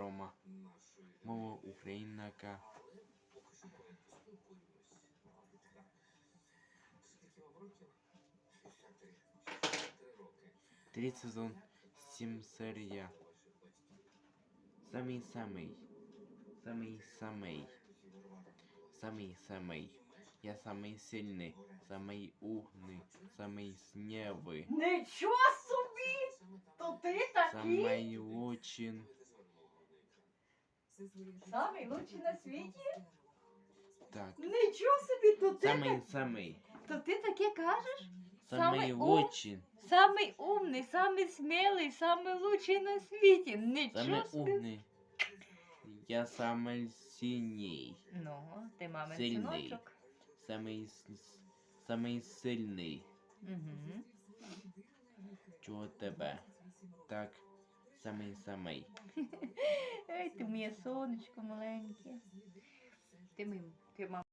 Привіт, Рома. Мова українка. Третій сезон, сім серія. Самий самий. Самий самий. Самий самий. Я самий сильний, самий умний, самий смілий, Нічого собі! То ти такий? самий лучший. Самий лучший на світі? Так, Нічого собі, то ти, самий так... самий. то ти таке кажеш? Самий Самий ум- лучший. Самий умний, самий смілий, самий лучший на світі. Самый Нічого собі. умный. Я самый сильный. Ну, ти мамин Сильний. синочок. Самый, с- самый сильный. Угу. Чого тебе? Так, самий самий. Ей, ти моє сонечко маленьке. Ти мій, ти мам.